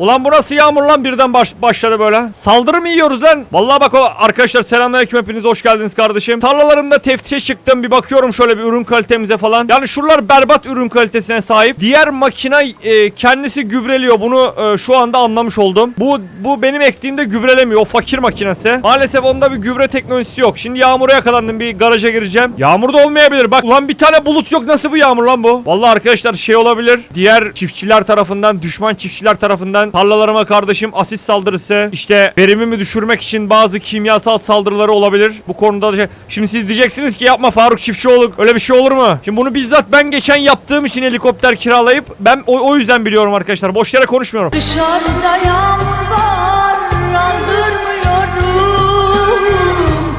Ulan bu nasıl yağmur lan birden baş, başladı böyle. Saldırı mı yiyoruz lan? Vallahi bak o arkadaşlar selamünaleyküm hepiniz hoş geldiniz kardeşim. Tarlalarımda teftişe çıktım bir bakıyorum şöyle bir ürün kalitemize falan. Yani şuralar berbat ürün kalitesine sahip. Diğer makine e, kendisi gübreliyor. Bunu e, şu anda anlamış oldum. Bu bu benim ektiğimde gübrelemiyor. O fakir makinesi. Maalesef onda bir gübre teknolojisi yok. Şimdi yağmura yakalandım bir garaja gireceğim. Yağmur da olmayabilir. Bak ulan bir tane bulut yok. Nasıl bu yağmur lan bu? Vallahi arkadaşlar şey olabilir. Diğer çiftçiler tarafından, düşman çiftçiler tarafından tarlalarıma kardeşim asist saldırısı, işte verimimi düşürmek için bazı kimyasal saldırıları olabilir. Bu konuda da şey- Şimdi siz diyeceksiniz ki yapma Faruk Çiftçioğlu. Öyle bir şey olur mu? Şimdi bunu bizzat ben geçen yaptığım için helikopter kiralayıp ben o, o yüzden biliyorum arkadaşlar. Boş yere konuşmuyorum. Dışarıda yağmur var aldırmıyorum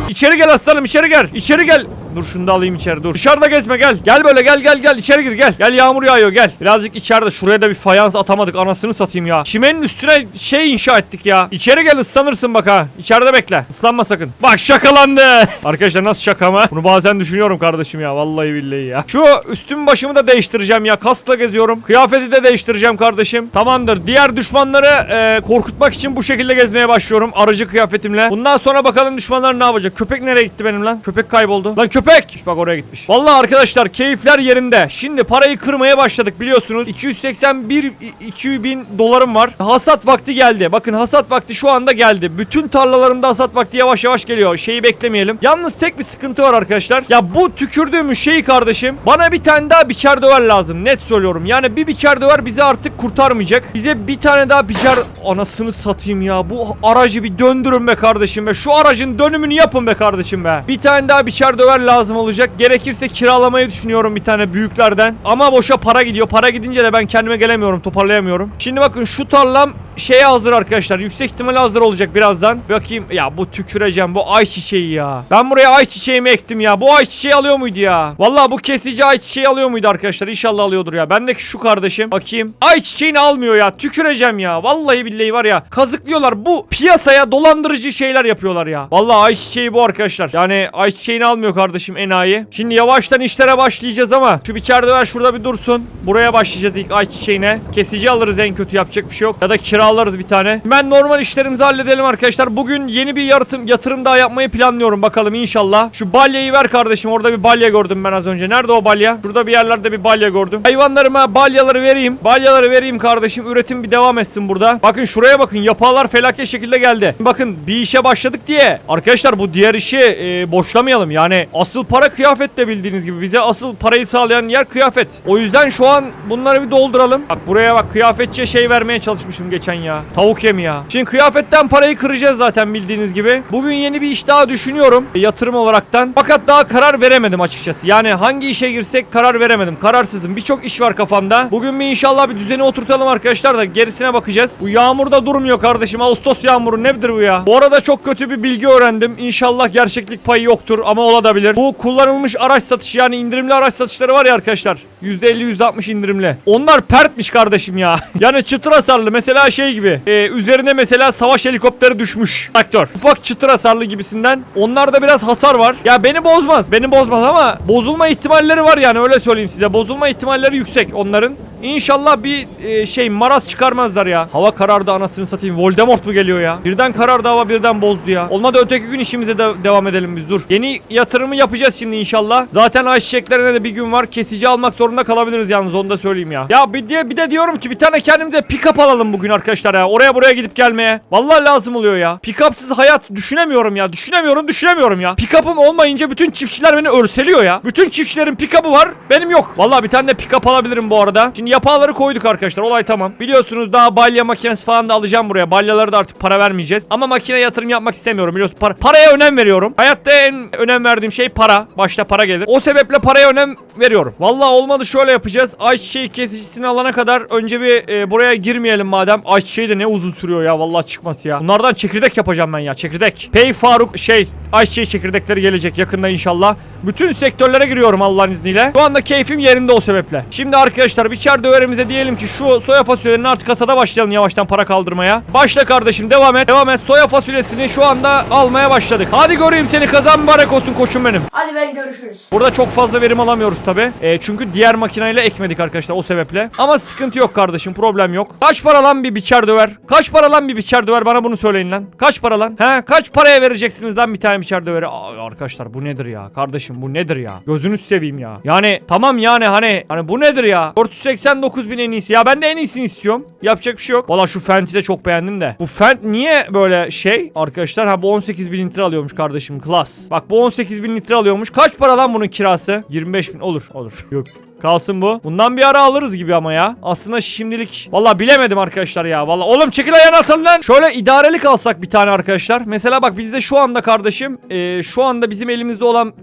İçeri gel aslanım içeri gel. İçeri gel. Dur şunu da alayım içeri dur. Dışarıda gezme gel. Gel böyle gel gel gel içeri gir gel. Gel yağmur yağıyor gel. Birazcık içeride şuraya da bir fayans atamadık anasını satayım ya. Çimenin üstüne şey inşa ettik ya. İçeri gel ıslanırsın bak ha. İçeride bekle. Islanma sakın. Bak şakalandı. Arkadaşlar nasıl şaka mı? Bunu bazen düşünüyorum kardeşim ya. Vallahi billahi ya. Şu üstüm başımı da değiştireceğim ya. Kaskla geziyorum. Kıyafeti de değiştireceğim kardeşim. Tamamdır. Diğer düşmanları e, korkutmak için bu şekilde gezmeye başlıyorum. Aracı kıyafetimle. Bundan sonra bakalım düşmanlar ne yapacak. Köpek nereye gitti benim lan? Köpek kayboldu. Lan köpek. Bak oraya gitmiş. Vallahi arkadaşlar keyifler yerinde. Şimdi parayı kırmaya başladık biliyorsunuz. 281 i- 2000 dolarım var. Hasat vakti geldi. Bakın hasat vakti şu anda geldi. Bütün tarlalarımda hasat vakti yavaş yavaş geliyor. Şeyi beklemeyelim. Yalnız tek bir sıkıntı var arkadaşlar. Ya bu tükürdüğümüz şeyi kardeşim bana bir tane daha biçer döver lazım. Net söylüyorum. Yani bir biçer döver bizi artık kurtarmayacak. Bize bir tane daha biçer anasını satayım ya. Bu aracı bir döndürün be kardeşim be. Şu aracın dönümünü yapın be kardeşim be. Bir tane daha biçer döver lazım olacak. Gerekirse kiralamayı düşünüyorum bir tane büyüklerden. Ama boşa para gidiyor. Para gidince de ben kendime gelemiyorum. Toparlayamıyorum. Şimdi bakın şu tarlam şeye hazır arkadaşlar. Yüksek ihtimalle hazır olacak birazdan. Bakayım ya bu tüküreceğim bu ayçiçeği ya. Ben buraya ayçiçeğimi ektim ya. Bu ayçiçeği alıyor muydu ya? Vallahi bu kesici ayçiçeği alıyor muydu arkadaşlar? İnşallah alıyordur ya. Bendeki şu kardeşim. Bakayım. Ayçiçeğini almıyor ya. Tüküreceğim ya. Vallahi billahi var ya. Kazıklıyorlar. Bu piyasaya dolandırıcı şeyler yapıyorlar ya. Vallahi ayçiçeği bu arkadaşlar. Yani ayçiçeğini almıyor kardeşim enayi. Şimdi yavaştan işlere başlayacağız ama şu biçerde ver şurada bir dursun. Buraya başlayacağız ilk ayçiçeğine. Kesici alırız en kötü yapacak bir şey yok. Ya da kiralarız bir tane. Ben normal işlerimizi halledelim arkadaşlar. Bugün yeni bir yaratım, yatırım daha yapmayı planlıyorum bakalım inşallah. Şu balyayı ver kardeşim. Orada bir balya gördüm ben az önce. Nerede o balya? Şurada bir yerlerde bir balya gördüm. Hayvanlarıma balyaları vereyim. Balyaları vereyim kardeşim. Üretim bir devam etsin burada. Bakın şuraya bakın. Yapağlar felaket şekilde geldi. Bakın bir işe başladık diye. Arkadaşlar bu diğer işi e, boşlamayalım. Yani asıl para kıyafet de bildiğiniz gibi. Bize asıl parayı sağlayan yer kıyafet. O yüzden şu an bunları bir dolduralım. Bak buraya bak kıyafetçiye şey vermeye çalışmışım geçen ya. Tavuk yemi ya. Şimdi kıyafetten parayı kıracağız zaten bildiğiniz gibi. Bugün yeni bir iş daha düşünüyorum. e, Yatırım olaraktan. Fakat daha karar veremedim açıkçası. Yani hangi işe girsek karar veremedim. Kararsızım. Birçok iş var kafamda. Bugün bir inşallah bir düzeni oturtalım arkadaşlar da gerisine bakacağız. Bu yağmurda durmuyor kardeşim. Ağustos yağmuru nedir bu ya? Bu arada çok kötü bir bilgi öğrendim. İnşallah gerçeklik payı yoktur ama olabilir. Bu kullanılmış araç satışı yani indirimli araç satışları var ya arkadaşlar. %50 %60 indirimli. Onlar pertmiş kardeşim ya. yani çıtır hasarlı mesela şey gibi. e, üzerine mesela savaş helikopteri düşmüş. Traktör. Ufak çıtır hasarlı gibisinden. Onlarda biraz hasar var. Ya beni bozmaz. Beni bozmaz ama bozulma ihtimalleri var yani öyle söyleyeyim size. Bozulma ihtimalleri yüksek onların. İnşallah bir e, şey maraz çıkarmazlar ya. Hava karardı anasını satayım. Voldemort mu geliyor ya? Birden karardı hava birden bozdu ya. Olmadı öteki gün işimize de devam edelim biz dur. Yeni yatırımı yapacağız şimdi inşallah. Zaten ayçiçeklerine de bir gün var. Kesici almak zorunda kalabiliriz yalnız onu da söyleyeyim ya. Ya bir de, bir de diyorum ki bir tane kendimize pick-up alalım bugün arkadaşlar ya. Oraya buraya gidip gelmeye. Vallahi lazım oluyor ya. Pick-up'sız hayat düşünemiyorum ya. Düşünemiyorum düşünemiyorum ya. Pick-up'ım olmayınca bütün çiftçiler beni örseliyor ya. Bütün çiftçilerin pick-up'ı var. Benim yok. Vallahi bir tane de pick-up alabilirim bu arada. Şimdi yapağları koyduk arkadaşlar. Olay tamam. Biliyorsunuz daha balya makinesi falan da alacağım buraya. Balyaları da artık para vermeyeceğiz. Ama makine yatırım yapmak istemiyorum biliyorsun. Para, paraya önem veriyorum. Hayatta en önem verdiğim şey para. Başta para gelir. O sebeple paraya önem veriyorum. Vallahi olmadı şöyle yapacağız. Ayçiçeği kesicisini alana kadar önce bir e, buraya girmeyelim madem. Ayçiçeği de ne uzun sürüyor ya. Vallahi çıkması ya. Bunlardan çekirdek yapacağım ben ya. Çekirdek. Pey Faruk şey ayçiçeği çekirdekleri gelecek yakında inşallah. Bütün sektörlere giriyorum Allah'ın izniyle. Şu anda keyfim yerinde o sebeple. Şimdi arkadaşlar bir çar biçer döverimize diyelim ki şu soya fasulyelerini artık kasada başlayalım yavaştan para kaldırmaya. Başla kardeşim devam et. Devam et. Soya fasulyesini şu anda almaya başladık. Hadi göreyim seni kazan mübarek olsun koçum benim. Hadi ben görüşürüz. Burada çok fazla verim alamıyoruz tabi. çünkü diğer makineyle ekmedik arkadaşlar o sebeple. Ama sıkıntı yok kardeşim problem yok. Kaç para lan bir biçer döver? Kaç para lan bir biçer döver? Bana bunu söyleyin lan. Kaç para lan? He kaç paraya vereceksiniz lan bir tane biçer döveri? Aa, arkadaşlar bu nedir ya? Kardeşim bu nedir ya? Gözünüz seveyim ya. Yani tamam yani hani hani bu nedir ya? 489 bin en iyisi. Ya ben de en iyisini istiyorum. Yapacak bir şey yok. Valla şu Fent'i de çok beğendim de. Bu Fent niye böyle şey? Arkadaşlar ha bu 18 bin litre alıyormuş kardeşim. Klas. Bak bu 18 bin litre alıyormuş. Kaç para lan bunun kirası? 25 bin olur olur. Yok. Kalsın bu. Bundan bir ara alırız gibi ama ya. Aslında şimdilik. Valla bilemedim arkadaşlar ya. Valla oğlum çekil ayağını atın lan. Şöyle idarelik alsak bir tane arkadaşlar. Mesela bak bizde şu anda kardeşim. eee, şu anda bizim elimizde olan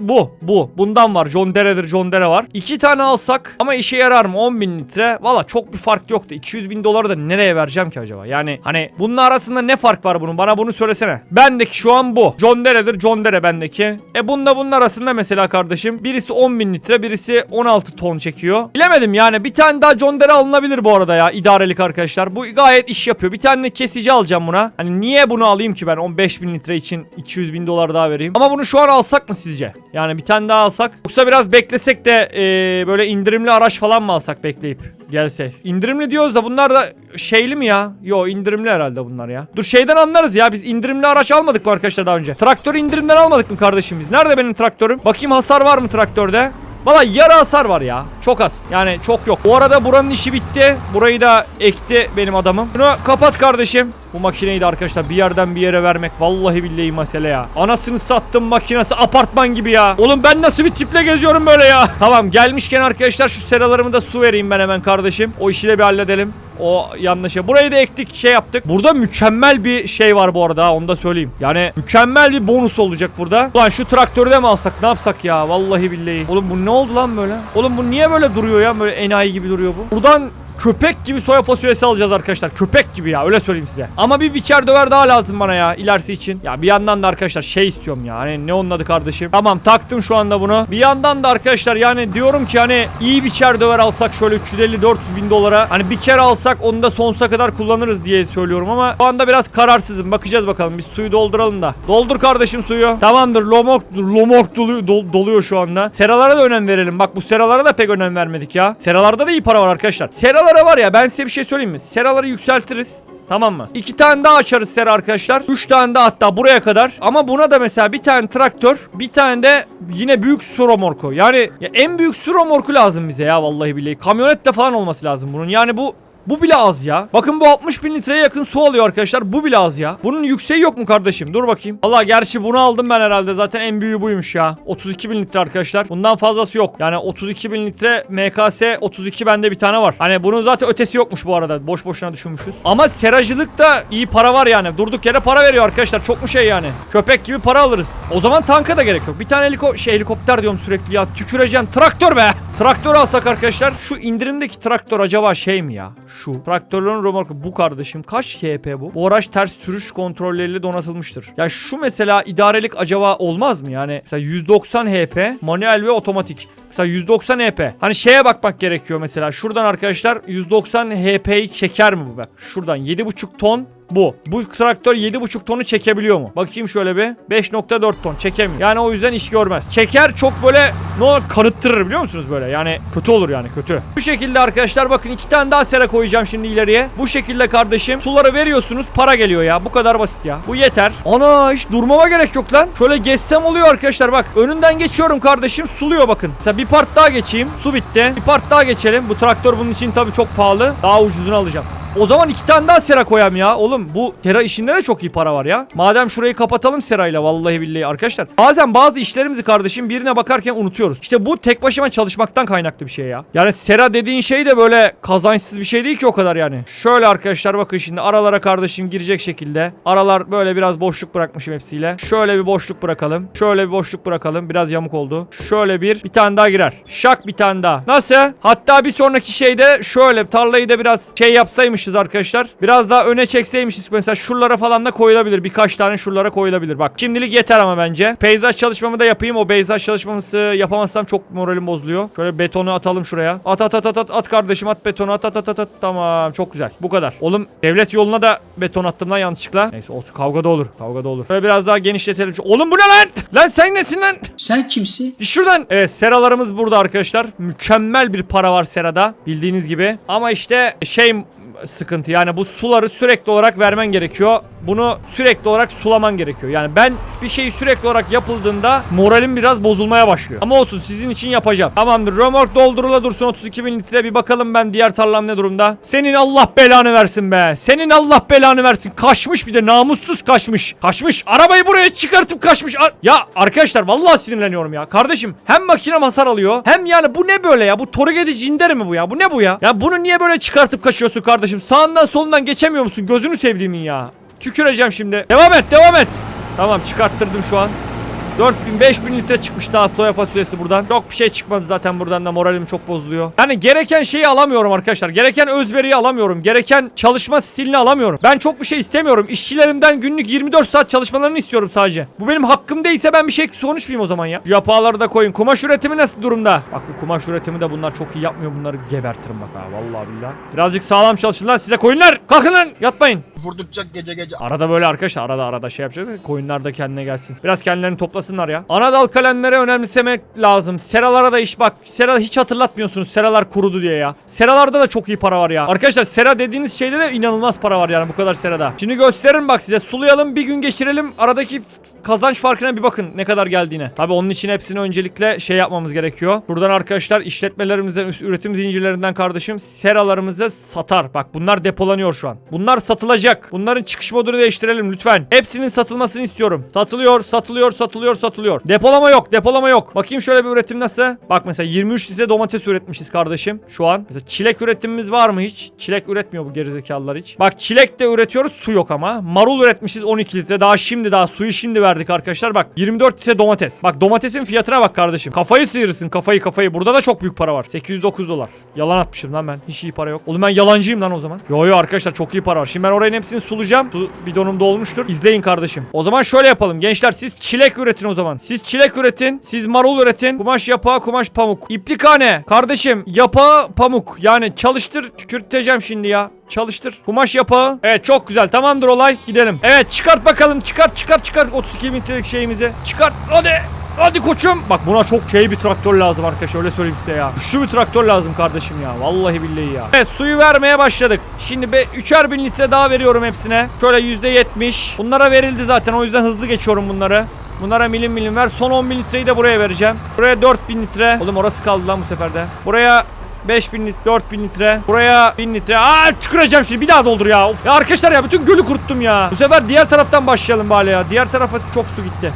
bu. Bu. Bundan var. John Dere'dir. John Dere var. İki tane alsak ama işe yarar mı? 10 bin litre. Valla çok bir fark yoktu. 200 bin doları da nereye vereceğim ki acaba? Yani hani bunun arasında ne fark var bunun? Bana bunu söylesene. Bendeki şu an bu. John Dere'dir. John Dere bendeki. E bunda bunun arasında mesela kardeşim. Birisi 10 bin litre. Birisi 16 ton çekiyor. Bilemedim yani. Bir tane daha John Dere alınabilir bu arada ya. idarelik arkadaşlar. Bu gayet iş yapıyor. Bir tane kesici alacağım buna. Hani niye bunu alayım ki ben 15 bin litre için 200 bin dolar daha vereyim. Ama bunu şu an alsak mı sizce? Yani bir tane daha alsak. Yoksa biraz beklesek de eee, böyle indirimli araç falan mı alsak bekleyip gelse. İndirimli diyoruz da bunlar da şeyli mi ya? Yo indirimli herhalde bunlar ya. Dur şeyden anlarız ya. Biz indirimli araç almadık mı arkadaşlar daha önce? Traktörü indirimden almadık mı kardeşim biz? Nerede benim traktörüm? Bakayım hasar var mı traktörde? Valla yarı hasar var ya. Çok az. Yani çok yok. Bu arada buranın işi bitti. Burayı da ekti benim adamım. Bunu kapat kardeşim. Bu makineyi de arkadaşlar bir yerden bir yere vermek vallahi billahi mesele ya. Anasını sattım makinesi apartman gibi ya. Oğlum ben nasıl bir tiple geziyorum böyle ya. Tamam gelmişken arkadaşlar şu seralarımı da su vereyim ben hemen kardeşim. O işi de bir halledelim. O yanlış. Burayı da ektik şey yaptık. Burada mükemmel bir şey var bu arada ha, onu da söyleyeyim. Yani mükemmel bir bonus olacak burada. Ulan şu traktörü de mi alsak ne yapsak ya vallahi billahi. Oğlum bu ne oldu lan böyle? Oğlum bu niye böyle duruyor ya böyle enayi gibi duruyor bu. Buradan Köpek gibi soya fasulyesi alacağız arkadaşlar. Köpek gibi ya öyle söyleyeyim size. Ama bir biçer döver daha lazım bana ya ilerisi için. Ya bir yandan da arkadaşlar şey istiyorum ya. Hani ne onun adı kardeşim. Tamam taktım şu anda bunu. Bir yandan da arkadaşlar yani diyorum ki hani iyi biçer döver alsak şöyle 350-400 bin dolara. Hani bir kere alsak onu da sonsuza kadar kullanırız diye söylüyorum ama şu anda biraz kararsızım. Bakacağız bakalım. Biz suyu dolduralım da. Doldur kardeşim suyu. Tamamdır. Lomork, lomork doluyor, dol- doluyor şu anda. Seralara da önem verelim. Bak bu seralara da pek önem vermedik ya. Seralarda da iyi para var arkadaşlar. Seralara var ya ben size bir şey söyleyeyim mi? Seraları yükseltiriz. Tamam mı? İki tane daha açarız sera arkadaşlar. Üç tane daha hatta buraya kadar. Ama buna da mesela bir tane traktör, bir tane de yine büyük su romorku. Yani ya en büyük su romorku lazım bize ya vallahi billahi. Kamyonet de falan olması lazım bunun. Yani bu bu bile az ya. Bakın bu 60 bin litreye yakın su alıyor arkadaşlar. Bu bile az ya. Bunun yükseği yok mu kardeşim? Dur bakayım. Allah gerçi bunu aldım ben herhalde. Zaten en büyüğü buymuş ya. 32 bin litre arkadaşlar. Bundan fazlası yok. Yani 32 bin litre MKS 32 bende bir tane var. Hani bunun zaten ötesi yokmuş bu arada. Boş boşuna düşünmüşüz. Ama seracılıkta iyi para var yani. Durduk yere para veriyor arkadaşlar. Çok mu şey yani? Köpek gibi para alırız. O zaman tanka da gerek yok. Bir tane heliko şey helikopter diyorum sürekli ya. Tüküreceğim. Traktör be. Traktör alsak arkadaşlar. Şu indirimdeki traktör acaba şey mi ya? Şu. Traktörlerin römorku bu kardeşim. Kaç HP bu? Bu araç ters sürüş kontrolleriyle donatılmıştır. Ya şu mesela idarelik acaba olmaz mı? Yani mesela 190 HP manuel ve otomatik. Mesela 190 HP. Hani şeye bakmak gerekiyor mesela. Şuradan arkadaşlar 190 HP'yi çeker mi bu bak? Şuradan 7.5 ton bu. Bu traktör 7.5 tonu çekebiliyor mu? Bakayım şöyle bir. 5.4 ton çekemiyor. Yani o yüzden iş görmez. Çeker çok böyle ne olur kanıttırır biliyor musunuz böyle? Yani kötü olur yani kötü. Bu şekilde arkadaşlar bakın iki tane daha sera koyacağım şimdi ileriye. Bu şekilde kardeşim suları veriyorsunuz para geliyor ya. Bu kadar basit ya. Bu yeter. Ana hiç durmama gerek yok lan. Şöyle geçsem oluyor arkadaşlar bak. Önünden geçiyorum kardeşim suluyor bakın. Mesela bir part daha geçeyim. Su bitti. Bir part daha geçelim. Bu traktör bunun için tabii çok pahalı. Daha ucuzunu alacağım. O zaman iki tane daha sera koyayım ya. Oğlum bu sera işinde de çok iyi para var ya. Madem şurayı kapatalım serayla vallahi billahi arkadaşlar. Bazen bazı işlerimizi kardeşim birine bakarken unutuyoruz. İşte bu tek başıma çalışmaktan kaynaklı bir şey ya. Yani sera dediğin şey de böyle kazançsız bir şey değil ki o kadar yani. Şöyle arkadaşlar bakın şimdi aralara kardeşim girecek şekilde. Aralar böyle biraz boşluk bırakmışım hepsiyle. Şöyle bir boşluk bırakalım. Şöyle bir boşluk bırakalım. Biraz yamuk oldu. Şöyle bir bir tane daha girer. Şak bir tane daha. Nasıl? Hatta bir sonraki şeyde şöyle tarlayı da biraz şey yapsaymışım koymamışız arkadaşlar. Biraz daha öne çekseymişiz mesela şuralara falan da koyulabilir. Birkaç tane şuralara koyulabilir. Bak şimdilik yeter ama bence. Peyzaj çalışmamı da yapayım. O peyzaj çalışmamızı yapamazsam çok moralim bozuluyor. Şöyle betonu atalım şuraya. At at at at at, at kardeşim at betonu at at at at at. Tamam çok güzel. Bu kadar. Oğlum devlet yoluna da beton attım lan yanlışlıkla. Neyse olsun kavga da olur. Kavga da olur. Şöyle biraz daha genişletelim. Oğlum bu ne lan? Lan sen nesin lan? Sen kimsin? Şuradan. Evet seralarımız burada arkadaşlar. Mükemmel bir para var serada. Bildiğiniz gibi. Ama işte şey sıkıntı yani bu suları sürekli olarak vermen gerekiyor. Bunu sürekli olarak sulaman gerekiyor. Yani ben bir şey sürekli olarak yapıldığında moralim biraz bozulmaya başlıyor. Ama olsun sizin için yapacağım. Tamamdır. Römork doldurula dursun 32 bin litre. Bir bakalım ben diğer tarlam ne durumda. Senin Allah belanı versin be. Senin Allah belanı versin. Kaçmış bir de namussuz kaçmış. Kaçmış. Arabayı buraya çıkartıp kaçmış. Ar- ya arkadaşlar vallahi sinirleniyorum ya. Kardeşim hem makine hasar alıyor hem yani bu ne böyle ya? Bu Torigedi Cinder mi bu ya? Bu ne bu ya? Ya bunu niye böyle çıkartıp kaçıyorsun kardeşim? Sağından solundan geçemiyor musun? Gözünü sevdiğimin ya. Tüküreceğim şimdi. Devam et devam et. Tamam çıkarttırdım şu an. 4000 5000 litre çıkmış daha soya fasulyesi buradan. Çok bir şey çıkmadı zaten buradan da moralim çok bozuluyor. Yani gereken şeyi alamıyorum arkadaşlar. Gereken özveriyi alamıyorum. Gereken çalışma stilini alamıyorum. Ben çok bir şey istemiyorum. İşçilerimden günlük 24 saat çalışmalarını istiyorum sadece. Bu benim hakkım değilse ben bir şey konuşmayayım o zaman ya. Şu yapağları da koyun. Kumaş üretimi nasıl durumda? Bak bu kumaş üretimi de bunlar çok iyi yapmıyor. Bunları gebertirim bak ha. Vallahi billahi. Birazcık sağlam çalışın lan size koyunlar. Kalkın lan yatmayın. Vurdukça gece gece. Arada böyle arkadaşlar arada arada şey yapacağız. Koyunlar da kendine gelsin. Biraz kendilerini toplasınlar ya. Ana dal kalemlere önemsemek lazım. Seralara da iş bak. Sera hiç hatırlatmıyorsunuz. Seralar kurudu diye ya. Seralarda da çok iyi para var ya. Arkadaşlar sera dediğiniz şeyde de inanılmaz para var yani bu kadar serada. Şimdi gösteririm bak size. Sulayalım bir gün geçirelim. Aradaki kazanç farkına bir bakın ne kadar geldiğine. Tabi onun için hepsini öncelikle şey yapmamız gerekiyor. Buradan arkadaşlar işletmelerimizden, üretim zincirlerinden kardeşim seralarımızı satar. Bak bunlar depolanıyor şu an. Bunlar satılacak. Bunların çıkış modunu değiştirelim lütfen. Hepsinin satılmasını istiyorum. Satılıyor, satılıyor, satılıyor, satılıyor. Depolama yok, depolama yok. Bakayım şöyle bir üretim nasıl? Bak mesela 23 litre domates üretmişiz kardeşim şu an. Mesela çilek üretimimiz var mı hiç? Çilek üretmiyor bu gerizekalılar hiç. Bak çilek de üretiyoruz, su yok ama. Marul üretmişiz 12 litre. Daha şimdi daha suyu şimdi verdik arkadaşlar. Bak 24 litre domates. Bak domatesin fiyatına bak kardeşim. Kafayı sıyırırsın kafayı kafayı. Burada da çok büyük para var. 809 dolar. Yalan atmışım lan ben. Hiç iyi para yok. Oğlum ben yalancıyım lan o zaman. Yo yo arkadaşlar çok iyi para var. Şimdi ben orayın hepsini sulayacağım. Su bidonum dolmuştur. İzleyin kardeşim. O zaman şöyle yapalım. Gençler siz çilek üretin o zaman. Siz çilek üretin. Siz marul üretin. Kumaş yapağı kumaş pamuk. İplikhane. Kardeşim yapağı pamuk. Yani çalıştır. Tükürteceğim şimdi ya. Çalıştır. Kumaş yapağı. Evet çok güzel. Tamamdır olay. Gidelim. Evet çıkart bakalım. Çıkart çıkart çıkart. 32 metrelik şeyimizi. Çıkart. Hadi. Hadi koçum. Bak buna çok şey bir traktör lazım arkadaşlar. Öyle söyleyeyim size ya. Şu bir traktör lazım kardeşim ya. Vallahi billahi ya. Evet suyu vermeye başladık. Şimdi be 3'er bin litre daha veriyorum hepsine. Şöyle %70. Bunlara verildi zaten. O yüzden hızlı geçiyorum bunları. Bunlara milim milim ver. Son 10 bin litreyi de buraya vereceğim. Buraya 4000 litre. Oğlum orası kaldı lan bu sefer de. Buraya 5000 litre, 4000 litre. Buraya 1000 litre. Aa tüküreceğim şimdi. Bir daha doldur ya. Of. Ya arkadaşlar ya bütün gölü kuruttum ya. Bu sefer diğer taraftan başlayalım bari ya. Diğer tarafa çok su gitti.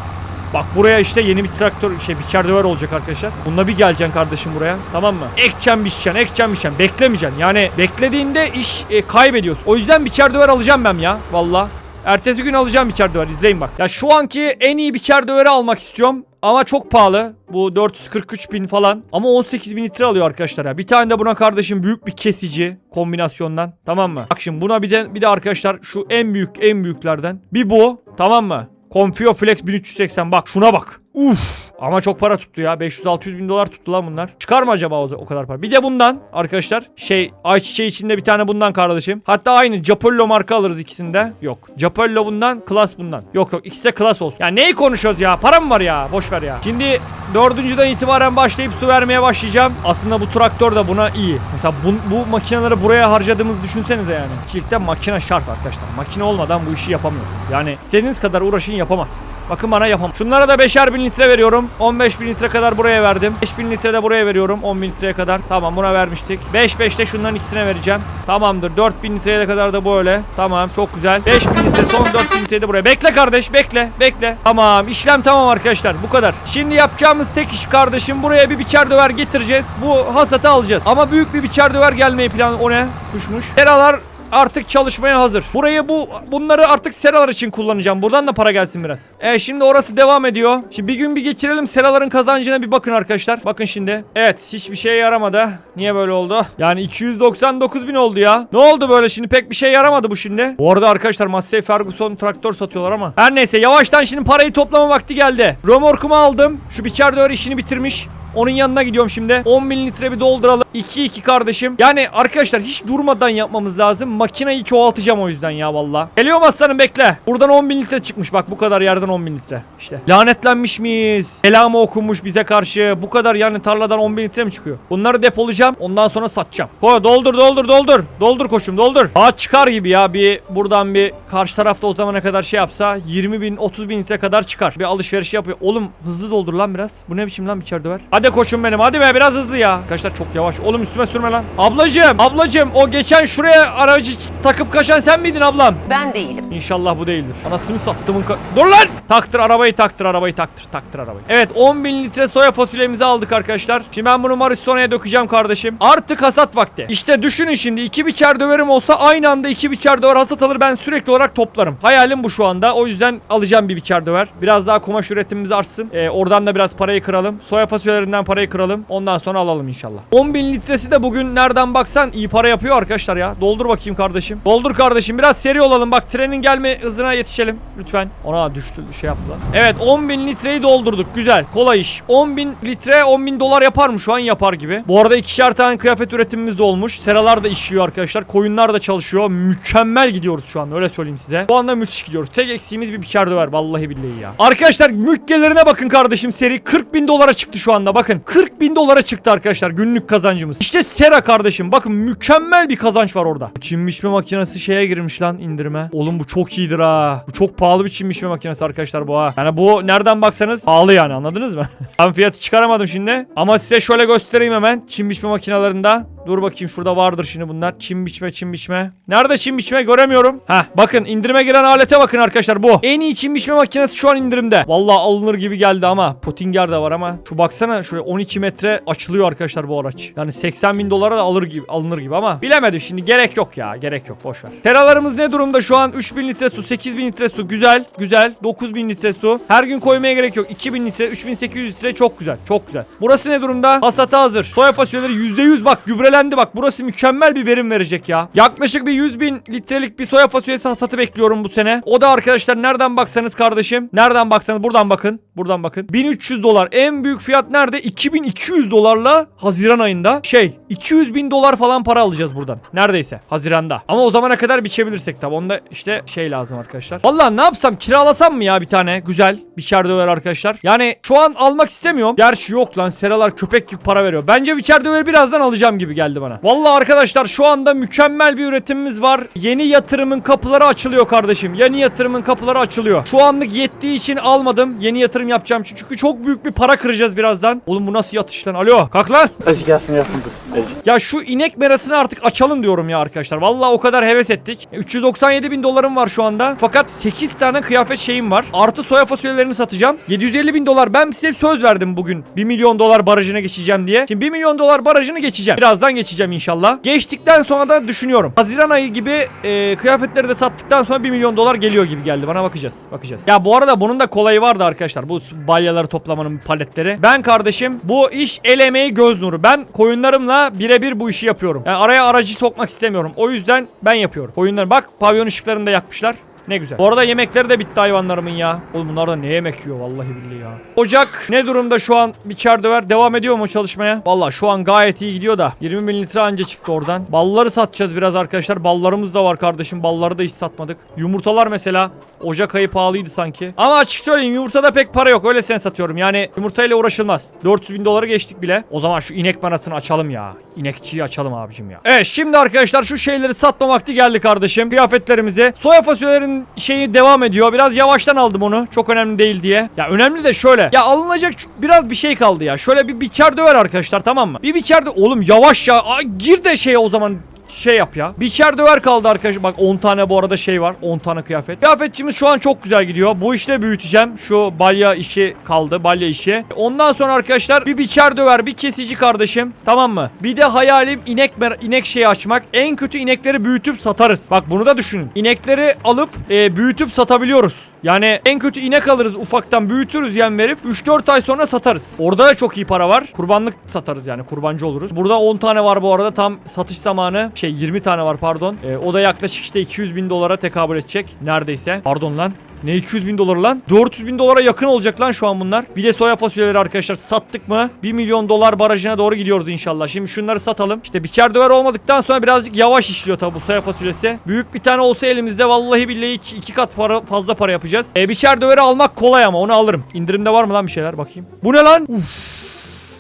Bak buraya işte yeni bir traktör şey biçer döver olacak arkadaşlar. Bununla bir geleceksin kardeşim buraya. Tamam mı? Ekeceksin biçeceksin, ekeceksin biçeceksin. Beklemeyeceksin. Yani beklediğinde iş e, kaybediyorsun. O yüzden biçer döver alacağım ben ya. Valla. Ertesi gün alacağım biçer döver. İzleyin bak. Ya şu anki en iyi biçer döveri almak istiyorum. Ama çok pahalı. Bu 443 bin falan. Ama 18 bin litre alıyor arkadaşlar ya. Bir tane de buna kardeşim büyük bir kesici kombinasyondan. Tamam mı? Bak şimdi buna bir de, bir de arkadaşlar şu en büyük en büyüklerden. Bir bu. Tamam mı? Confio Flex 1380 bak şuna bak. Uf ama çok para tuttu ya 500-600 bin dolar tuttu lan bunlar. Çıkar mı acaba o, kadar para? Bir de bundan arkadaşlar şey ayçiçeği içinde bir tane bundan kardeşim. Hatta aynı Japollo marka alırız ikisinde. Yok Japollo bundan Class bundan. Yok yok ikisi de Class olsun. Ya neyi konuşuyoruz ya para mı var ya boş ver ya. Şimdi dördüncüden itibaren başlayıp su vermeye başlayacağım. Aslında bu traktör de buna iyi. Mesela bu, bu makineleri buraya harcadığımızı düşünsenize yani. Çiftlikte makine şart arkadaşlar. Makine olmadan bu işi yapamıyorsunuz. Yani istediğiniz kadar uğraşın yapamazsınız. Bakın bana yapam. Şunlara da 5'er bin litre veriyorum. 15 bin litre kadar buraya verdim. 5 bin litre de buraya veriyorum. 10 bin litreye kadar. Tamam buna vermiştik. 5 5 de şunların ikisine vereceğim. Tamamdır. 4 bin litreye kadar da böyle. Tamam çok güzel. 5 bin litre son 4 bin litreyi de buraya. Bekle kardeş bekle bekle. Tamam işlem tamam arkadaşlar bu kadar. Şimdi yapacağımız tek iş kardeşim buraya bir biçer döver getireceğiz. Bu hasatı alacağız. Ama büyük bir biçer döver gelmeyi plan o ne? Kuşmuş. Seralar artık çalışmaya hazır. Burayı bu bunları artık seralar için kullanacağım. Buradan da para gelsin biraz. E şimdi orası devam ediyor. Şimdi bir gün bir geçirelim seraların kazancına bir bakın arkadaşlar. Bakın şimdi. Evet hiçbir şeye yaramadı. Niye böyle oldu? Yani 299 bin oldu ya. Ne oldu böyle şimdi pek bir şey yaramadı bu şimdi. Bu arada arkadaşlar Massey Ferguson traktör satıyorlar ama. Her neyse yavaştan şimdi parayı toplama vakti geldi. Römorkumu aldım. Şu biçer döver işini bitirmiş. Onun yanına gidiyorum şimdi. 10 bin litre bir dolduralım. 2-2 kardeşim. Yani arkadaşlar hiç durmadan yapmamız lazım. Makineyi çoğaltacağım o yüzden ya valla. Geliyorum aslanım bekle. Buradan 10 bin litre çıkmış. Bak bu kadar yerden 10 bin litre. İşte. Lanetlenmiş miyiz? Selamı okunmuş bize karşı. Bu kadar yani tarladan 10 bin litre mi çıkıyor? Bunları depolayacağım. Ondan sonra satacağım. Koy doldur doldur doldur. Doldur koşum doldur. Daha çıkar gibi ya. Bir buradan bir karşı tarafta o zamana kadar şey yapsa 20 bin 30 bin litre kadar çıkar. Bir alışveriş yapıyor. Oğlum hızlı doldur lan biraz. Bu ne biçim lan içeride ver. Hadi koçum benim. Hadi be biraz hızlı ya. Arkadaşlar çok yavaş. Oğlum üstüme sürme lan. Ablacığım, ablacığım o geçen şuraya aracı takıp kaçan sen miydin ablam? Ben değilim. İnşallah bu değildir. Anasını sattımın ka- Dur lan! Taktır arabayı taktır arabayı taktır taktır arabayı. Evet 10 bin litre soya fasulyemizi aldık arkadaşlar. Şimdi ben bunu Marisona'ya dökeceğim kardeşim. Artık hasat vakti. İşte düşünün şimdi iki biçer döverim olsa aynı anda iki biçer döver hasat alır ben sürekli olarak toplarım. Hayalim bu şu anda. O yüzden alacağım bir biçer döver. Biraz daha kumaş üretimimiz artsın. Ee, oradan da biraz parayı kıralım. Soya fasulyelerinden parayı kıralım. Ondan sonra alalım inşallah. 10 bin litresi de bugün nereden baksan iyi para yapıyor arkadaşlar ya. Doldur bakayım kardeşim. Doldur kardeşim. Biraz seri olalım. Bak trenin gelme hızına yetişelim. Lütfen. Ona düştü şey yaptılar. Evet 10 bin litreyi doldurduk. Güzel. Kolay iş. 10 bin litre 10 bin dolar yapar mı? Şu an yapar gibi. Bu arada ikişer tane kıyafet üretimimiz de olmuş. Seralar da işliyor arkadaşlar. Koyunlar da çalışıyor. Mükemmel gidiyoruz şu an. Öyle söyleyeyim size. Bu anda müthiş gidiyoruz. Tek eksiğimiz bir biçer döver. Vallahi billahi ya. Arkadaşlar mülk gelirine bakın kardeşim seri. 40 bin dolara çıktı şu anda. Bakın 40 bin dolara çıktı arkadaşlar günlük kazancımız. İşte sera kardeşim. Bakın mükemmel bir kazanç var orada. Çim biçme makinesi şeye girmiş lan indirime. Oğlum bu çok iyidir ha. Bu çok pahalı bir çim biçme makinesi arkadaşlar bu ha. Yani bu nereden baksanız pahalı yani anladınız mı? ben fiyatı çıkaramadım şimdi. Ama size şöyle göstereyim hemen. Çim biçme makinalarında. Dur bakayım şurada vardır şimdi bunlar. Çim biçme çim biçme. Nerede çim biçme göremiyorum. Heh bakın indirime giren alete bakın arkadaşlar bu. En iyi çim biçme makinesi şu an indirimde. Vallahi alınır gibi geldi ama. Pottinger de var ama. Şu baksana şuraya 12 metre açılıyor arkadaşlar bu araç. Yani 80 bin dolara da alır gibi, alınır gibi ama. Bilemedim şimdi gerek yok ya. Gerek yok boş ver. Teralarımız ne durumda şu an? 3000 litre su 8000 litre su güzel güzel. 9000 litre su. Her gün koymaya gerek yok. 2000 litre 3800 litre çok güzel çok güzel. Burası ne durumda? Hasata hazır. Soya fasulyeleri %100 bak gübrelendi bak. Burası mükemmel bir verim verecek ya. Yaklaşık bir 100 bin litrelik bir soya fasulyesi hasatı bekliyorum bu sene. O da arkadaşlar nereden baksanız kardeşim. Nereden baksanız buradan bakın. Buradan bakın. 1300 dolar. En büyük fiyat nerede? 2200 dolarla Haziran ayında. Şey 200 bin dolar falan para alacağız buradan. Neredeyse. Haziranda. Ama o zamana kadar biçebilirsek tabi. Onda işte şey lazım arkadaşlar. Vallahi ne yapsam kiralasam mı ya bir tane güzel biçer döver arkadaşlar. Yani şu an almak istemiyorum. Gerçi yok lan seralar köpek gibi para veriyor. Bence biçer döver birazdan alacağım gibi geldi bana. Vallahi arkadaşlar şu anda mükemmel bir üretimimiz var. Yeni yatırımın kapıları açılıyor kardeşim. Yeni yatırımın kapıları açılıyor. Şu anlık yettiği için almadım. Yeni yatırım yapacağım çünkü çok büyük bir para kıracağız birazdan. Oğlum bu nasıl yatış lan? Alo kalk lan. Azıcık gelsin gelsin dur. Azıcık. Ya şu inek merasını artık açalım diyorum ya arkadaşlar. Vallahi o kadar heves ettik. 397 bin dolarım var şu anda. Fakat 8 tane kıyafet şeyim var. Artı soya fasulyelerini satacağım. 750 bin dolar. Ben size söz verdim bugün. 1 milyon dolar barajına geçeceğim diye. Şimdi 1 milyon dolar barajını geçeceğim. Birazdan geçeceğim inşallah. Geçtikten sonra da düşünüyorum. Haziran ayı gibi e, kıyafetleri de sattıktan sonra 1 milyon dolar geliyor gibi geldi. Bana bakacağız. Bakacağız. Ya bu arada bunun da kolayı vardı arkadaşlar. Bu balyaları toplamanın paletleri. Ben kardeşim bu iş el emeği göz nuru. Ben koyunlarımla birebir bu işi yapıyorum. Yani araya aracı sokmak istemiyorum. O yüzden ben yapıyorum. Koyunlar bak pavyon ışıklarını da yakmışlar. Ne güzel. Bu arada yemekleri de bitti hayvanlarımın ya. Oğlum bunlar da ne yemek yiyor vallahi billahi ya. Ocak ne durumda şu an bir döver devam ediyor mu çalışmaya? Vallahi şu an gayet iyi gidiyor da 20 bin litre anca çıktı oradan. Balları satacağız biraz arkadaşlar. Ballarımız da var kardeşim. Balları da hiç satmadık. Yumurtalar mesela Ocak ayı pahalıydı sanki. Ama açık söyleyeyim yumurtada pek para yok. Öyle sen satıyorum. Yani yumurtayla uğraşılmaz. 400 bin doları geçtik bile. O zaman şu inek manasını açalım ya. İnekçiyi açalım abicim ya. Evet şimdi arkadaşlar şu şeyleri satma vakti geldi kardeşim. Kıyafetlerimizi. Soya fasulyelerin şeyi devam ediyor. Biraz yavaştan aldım onu. Çok önemli değil diye. Ya önemli de şöyle. Ya alınacak biraz bir şey kaldı ya. Şöyle bir biçer döver arkadaşlar tamam mı? Bir biçer de oğlum yavaş ya. Aa, gir de şeye o zaman şey yap ya. Biçer döver kaldı arkadaşlar. Bak 10 tane bu arada şey var. 10 tane kıyafet. Kıyafetçimiz şu an çok güzel gidiyor. Bu işte büyüteceğim. Şu balya işi kaldı. Balya işi. Ondan sonra arkadaşlar bir biçer döver, bir kesici kardeşim. Tamam mı? Bir de hayalim inek inek şeyi açmak. En kötü inekleri büyütüp satarız. Bak bunu da düşünün. İnekleri alıp e, büyütüp satabiliyoruz. Yani en kötü inek alırız ufaktan büyütürüz yem verip 3-4 ay sonra satarız. Orada da çok iyi para var. Kurbanlık satarız yani kurbancı oluruz. Burada 10 tane var bu arada tam satış zamanı. Şey 20 tane var pardon. E, o da yaklaşık işte 200 bin dolara tekabül edecek. Neredeyse. Pardon lan. Ne 200 bin dolar lan? 400 bin dolara yakın olacak lan şu an bunlar. Bir de soya fasulyeleri arkadaşlar sattık mı 1 milyon dolar barajına doğru gidiyoruz inşallah. Şimdi şunları satalım. İşte biçer döver olmadıktan sonra birazcık yavaş işliyor tabi bu soya fasulyesi. Büyük bir tane olsa elimizde vallahi billahi iki, kat para, fazla para yapacağız. E, biçer döveri almak kolay ama onu alırım. İndirimde var mı lan bir şeyler bakayım. Bu ne lan? Uf.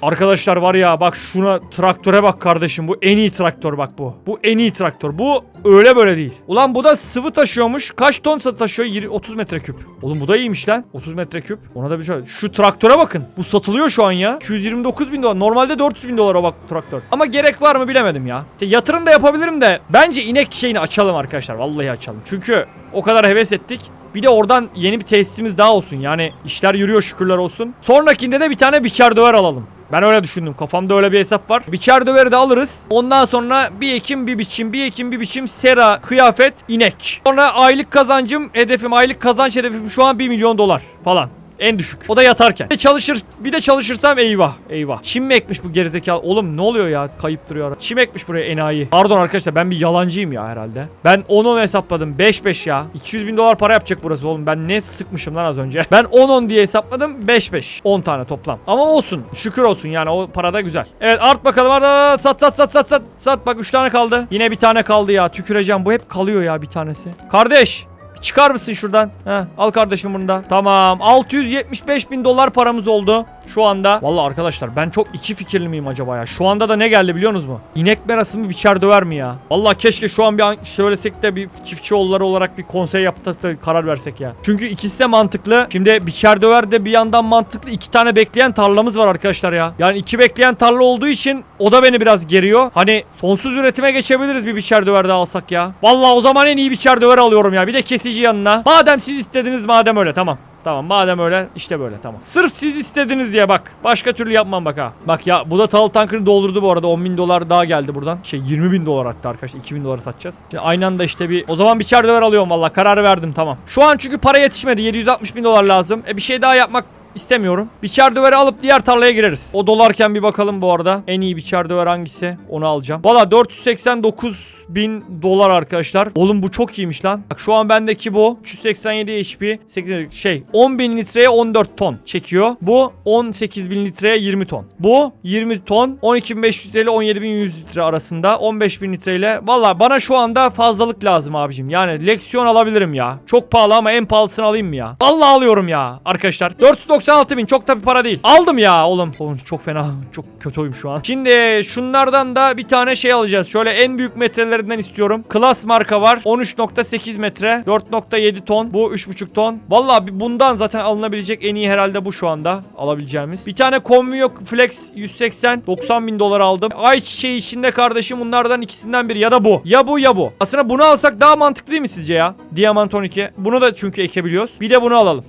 Arkadaşlar var ya bak şuna traktöre bak kardeşim bu en iyi traktör bak bu. Bu en iyi traktör. Bu öyle böyle değil. Ulan bu da sıvı taşıyormuş. Kaç ton taşıyor? 20 30 metreküp. Oğlum bu da iyiymiş lan. 30 metreküp. Ona da bir şey. Şu traktöre bakın. Bu satılıyor şu an ya. 229 bin dolar. Normalde 400 bin dolara bak traktör. Ama gerek var mı bilemedim ya. İşte yatırım da yapabilirim de bence inek şeyini açalım arkadaşlar. Vallahi açalım. Çünkü o kadar heves ettik. Bir de oradan yeni bir tesisimiz daha olsun. Yani işler yürüyor şükürler olsun. Sonrakinde de bir tane biçer döver alalım. Ben öyle düşündüm. Kafamda öyle bir hesap var. Biçer döveri de alırız. Ondan sonra bir ekim bir biçim, bir ekim bir biçim, sera, kıyafet, inek. Sonra aylık kazancım, hedefim, aylık kazanç hedefim şu an 1 milyon dolar falan. En düşük. O da yatarken. Bir de çalışır, bir de çalışırsam eyvah, eyvah. Çim mi ekmiş bu gerizekalı? Oğlum ne oluyor ya? Kayıp duruyor. Çim ekmiş buraya enayi. Pardon arkadaşlar ben bir yalancıyım ya herhalde. Ben 10-10 hesapladım. 5-5 ya. 200 bin dolar para yapacak burası oğlum. Ben ne sıkmışım lan az önce. Ben 10-10 diye hesapladım. 5-5. 10 tane toplam. Ama olsun. Şükür olsun yani o para da güzel. Evet art bakalım. Art, sat sat sat sat sat. Sat bak 3 tane kaldı. Yine bir tane kaldı ya. Tüküreceğim. Bu hep kalıyor ya bir tanesi. Kardeş. Çıkar mısın şuradan? Heh, al kardeşim bunu da. Tamam. 675 bin dolar paramız oldu şu anda. Vallahi arkadaşlar ben çok iki fikirli miyim acaba ya? Şu anda da ne geldi biliyor musunuz mu? İnek merası mı biçer döver mi ya? Vallahi keşke şu an bir an söylesek de bir çiftçi oğulları olarak bir konsey yaptık da karar versek ya. Çünkü ikisi de mantıklı. Şimdi biçer döver de bir yandan mantıklı. iki tane bekleyen tarlamız var arkadaşlar ya. Yani iki bekleyen tarla olduğu için o da beni biraz geriyor. Hani sonsuz üretime geçebiliriz bir biçer döver de alsak ya. Vallahi o zaman en iyi biçer döver alıyorum ya. Bir de kesici yanına. Madem siz istediniz madem öyle tamam. Tamam madem öyle işte böyle tamam. Sırf siz istediniz diye bak. Başka türlü yapmam bak ha. Bak ya bu da tahıl tankını doldurdu bu arada. 10 bin dolar daha geldi buradan. Şey 20 bin dolar hatta arkadaşlar. 2 bin dolara satacağız. Şimdi aynı anda işte bir... O zaman bir çerdever alıyorum valla. Kararı verdim tamam. Şu an çünkü para yetişmedi. 760 bin dolar lazım. E bir şey daha yapmak istemiyorum. Biçer döveri alıp diğer tarlaya gireriz. O dolarken bir bakalım bu arada. En iyi biçer döver hangisi? Onu alacağım. Valla 489 bin dolar arkadaşlar. Oğlum bu çok iyiymiş lan. Bak şu an bendeki bu. 387 HP. 8, şey 10 bin litreye 14 ton çekiyor. Bu 18 bin litreye 20 ton. Bu 20 ton 12.500 ile 17.100 litre arasında 15 bin litreyle. Valla bana şu anda fazlalık lazım abicim. Yani leksiyon alabilirim ya. Çok pahalı ama en pahalısını alayım mı ya? Vallahi alıyorum ya arkadaşlar. 496 bin çok da bir para değil. Aldım ya oğlum. Oğlum çok fena. Çok kötüyüm şu an. Şimdi şunlardan da bir tane şey alacağız. Şöyle en büyük metrelerinden istiyorum. Klas marka var. 13.8 metre. 4.7 ton. Bu 3.5 ton. Vallahi bir- bundan zaten alınabilecek en iyi herhalde bu şu anda alabileceğimiz. Bir tane Convio Flex 180 90 bin dolar aldım. Ayçiçeği içinde kardeşim bunlardan ikisinden biri ya da bu. Ya bu ya bu. Aslında bunu alsak daha mantıklı değil mi sizce ya? Diamant 12. Bunu da çünkü ekebiliyoruz. Bir de bunu alalım.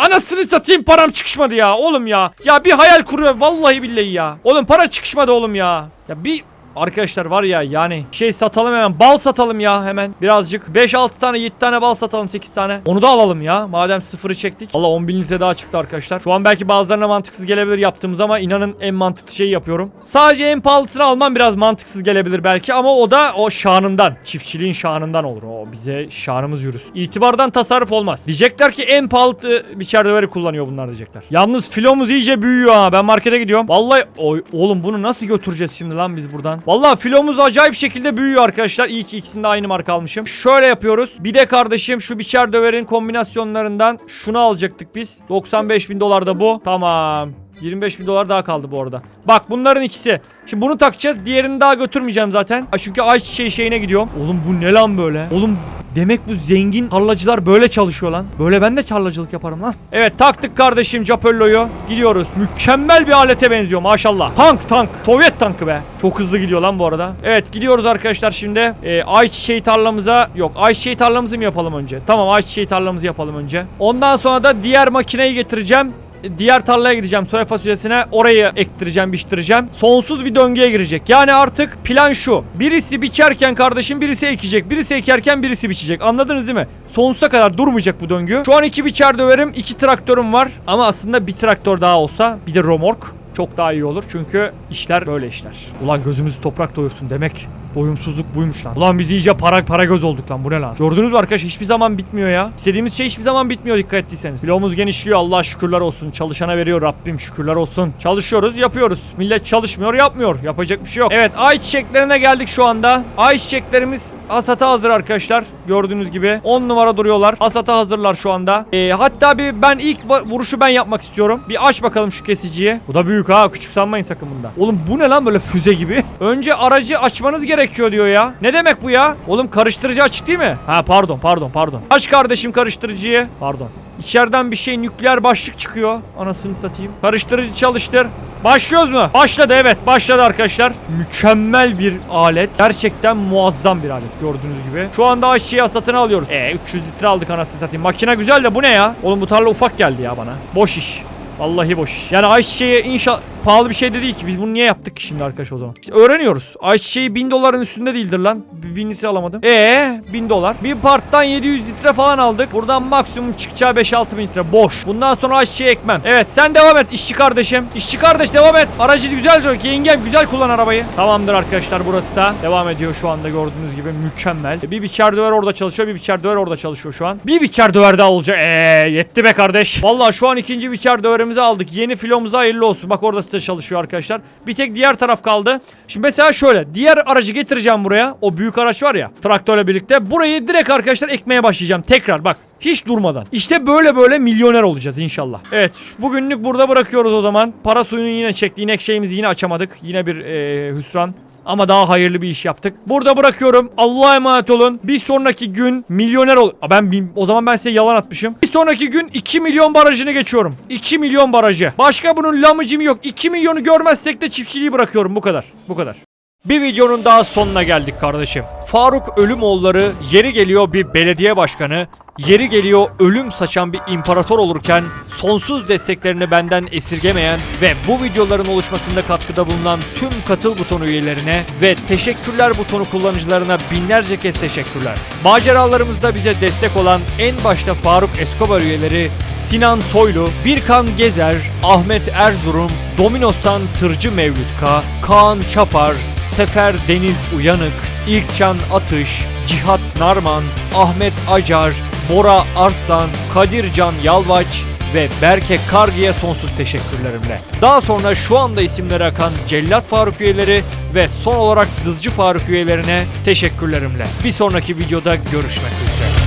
Anasını satayım param çıkışmadı ya oğlum ya. Ya bir hayal kuruyor vallahi billahi ya. Oğlum para çıkışmadı oğlum ya. Ya bir Arkadaşlar var ya yani şey satalım hemen bal satalım ya hemen. Birazcık 5-6 tane 7 tane bal satalım 8 tane. Onu da alalım ya. Madem sıfırı çektik. Allah 10 bin daha çıktı arkadaşlar. Şu an belki bazılarına mantıksız gelebilir yaptığımız ama inanın en mantıklı şeyi yapıyorum. Sadece en pahalısını almam biraz mantıksız gelebilir belki ama o da o şanından çiftçiliğin şanından olur. O bize şanımız yürüsün. İtibardan tasarruf olmaz. Diyecekler ki en pahalı bir çerdeveri kullanıyor bunlar diyecekler. Yalnız filomuz iyice büyüyor ha. Ben markete gidiyorum. Vallahi oy, oğlum bunu nasıl götüreceğiz şimdi lan biz buradan Vallahi filomuz acayip şekilde büyüyor arkadaşlar. İyi ki ikisinde aynı marka almışım. Şöyle yapıyoruz. Bir de kardeşim şu biçer döverin kombinasyonlarından şunu alacaktık biz. 95 bin dolar da bu. Tamam. 25 bin dolar daha kaldı bu arada. Bak bunların ikisi. Şimdi bunu takacağız. Diğerini daha götürmeyeceğim zaten. Ay Çünkü ayçiçeği şeyine gidiyorum. Oğlum bu ne lan böyle? Oğlum Demek bu zengin tarlacılar böyle çalışıyor lan. Böyle ben de tarlacılık yaparım lan. Evet taktık kardeşim Capello'yu. Gidiyoruz. Mükemmel bir alete benziyor maşallah. Tank tank. Sovyet tankı be. Çok hızlı gidiyor lan bu arada. Evet gidiyoruz arkadaşlar şimdi. Ee, ayçiçeği tarlamıza yok ayçiçeği tarlamızı mı yapalım önce? Tamam ayçiçeği tarlamızı yapalım önce. Ondan sonra da diğer makineyi getireceğim. Diğer tarlaya gideceğim soya fasulyesine orayı ektireceğim biçtireceğim. Sonsuz bir döngüye girecek. Yani artık plan şu. Birisi biçerken kardeşim birisi ekecek. Birisi ekerken birisi biçecek. Anladınız değil mi? Sonsuza kadar durmayacak bu döngü. Şu an iki biçer döverim. iki traktörüm var. Ama aslında bir traktör daha olsa bir de romork çok daha iyi olur. Çünkü işler böyle işler. Ulan gözümüzü toprak doyursun demek. Doyumsuzluk buymuş lan. Ulan biz iyice para para göz olduk lan. Bu ne lan? Gördünüz mü arkadaş hiçbir zaman bitmiyor ya. İstediğimiz şey hiçbir zaman bitmiyor dikkat ettiyseniz. Bloğumuz genişliyor. Allah şükürler olsun. Çalışana veriyor Rabbim şükürler olsun. Çalışıyoruz, yapıyoruz. Millet çalışmıyor, yapmıyor. Yapacak bir şey yok. Evet, ay çiçeklerine geldik şu anda. Ay çiçeklerimiz hasata hazır arkadaşlar. Gördüğünüz gibi 10 numara duruyorlar. Hasata hazırlar şu anda. Ee, hatta bir ben ilk vuruşu ben yapmak istiyorum. Bir aç bakalım şu kesiciyi. Bu da büyük ha. Küçük sanmayın sakın bunda. Oğlum bu ne lan böyle füze gibi? Önce aracı açmanız gerekiyor diyor ya. Ne demek bu ya? Oğlum karıştırıcı açık değil mi? Ha pardon pardon pardon. Aç kardeşim karıştırıcıyı. Pardon. İçeriden bir şey nükleer başlık çıkıyor. Anasını satayım. Karıştırıcı çalıştır. Başlıyoruz mu? Başladı evet başladı arkadaşlar. Mükemmel bir alet. Gerçekten muazzam bir alet gördüğünüz gibi. Şu anda ayçiçeği satın alıyoruz. E 300 litre aldık anasını satayım. Makine güzel de bu ne ya? Oğlum bu tarla ufak geldi ya bana. Boş iş. Vallahi boş. Yani ayçiçeği inşa pahalı bir şey de değil ki. Biz bunu niye yaptık ki şimdi arkadaş o zaman? İşte öğreniyoruz. Ayçiçeği 1000 doların üstünde değildir lan. Bir 1000 litre alamadım. Ee 1000 dolar. Bir parttan 700 litre falan aldık. Buradan maksimum çıkacağı 5-6 bin litre. Boş. Bundan sonra ayçiçeği ekmem. Evet sen devam et işçi kardeşim. İşçi kardeş devam et. Aracı güzel sök. Yengem güzel kullan arabayı. Tamamdır arkadaşlar burası da. Devam ediyor şu anda gördüğünüz gibi. Mükemmel. Bir biçer döver orada çalışıyor. Bir biçer döver orada çalışıyor şu an. Bir biçer döver daha olacak. Eee yetti be kardeş. Vallahi şu an ikinci biçer döverimizi aldık. Yeni filomuza hayırlı olsun. Bak orada size çalışıyor arkadaşlar. Bir tek diğer taraf kaldı. Şimdi mesela şöyle. Diğer aracı getireceğim buraya. O büyük araç var ya. Traktörle birlikte. Burayı direkt arkadaşlar ekmeye başlayacağım. Tekrar bak. Hiç durmadan. İşte böyle böyle milyoner olacağız inşallah. Evet bugünlük burada bırakıyoruz o zaman. Para suyunu yine çekti. İnek şeyimizi yine açamadık. Yine bir eee, hüsran. Ama daha hayırlı bir iş yaptık. Burada bırakıyorum. Allah'a emanet olun. Bir sonraki gün milyoner ol. Aa, Ben o zaman ben size yalan atmışım. Bir sonraki gün 2 milyon barajını geçiyorum. 2 milyon barajı. Başka bunun lamıcımı yok. 2 milyonu görmezsek de çiftçiliği bırakıyorum. Bu kadar. Bu kadar. Bir videonun daha sonuna geldik kardeşim. Faruk Ölümoğulları yeri geliyor bir belediye başkanı, yeri geliyor ölüm saçan bir imparator olurken sonsuz desteklerini benden esirgemeyen ve bu videoların oluşmasında katkıda bulunan tüm katıl butonu üyelerine ve teşekkürler butonu kullanıcılarına binlerce kez teşekkürler. Maceralarımızda bize destek olan en başta Faruk Escobar üyeleri Sinan Soylu, Birkan Gezer, Ahmet Erzurum, Dominos'tan Tırcı Mevlüt K, Kaan Çapar, Sefer Deniz Uyanık, İlkcan Atış, Cihat Narman, Ahmet Acar, Bora Arslan, Kadircan Yalvaç ve Berke Kargi'ye sonsuz teşekkürlerimle. Daha sonra şu anda isimleri akan Cellat Faruk üyeleri ve son olarak Dızcı Faruk üyelerine teşekkürlerimle. Bir sonraki videoda görüşmek üzere.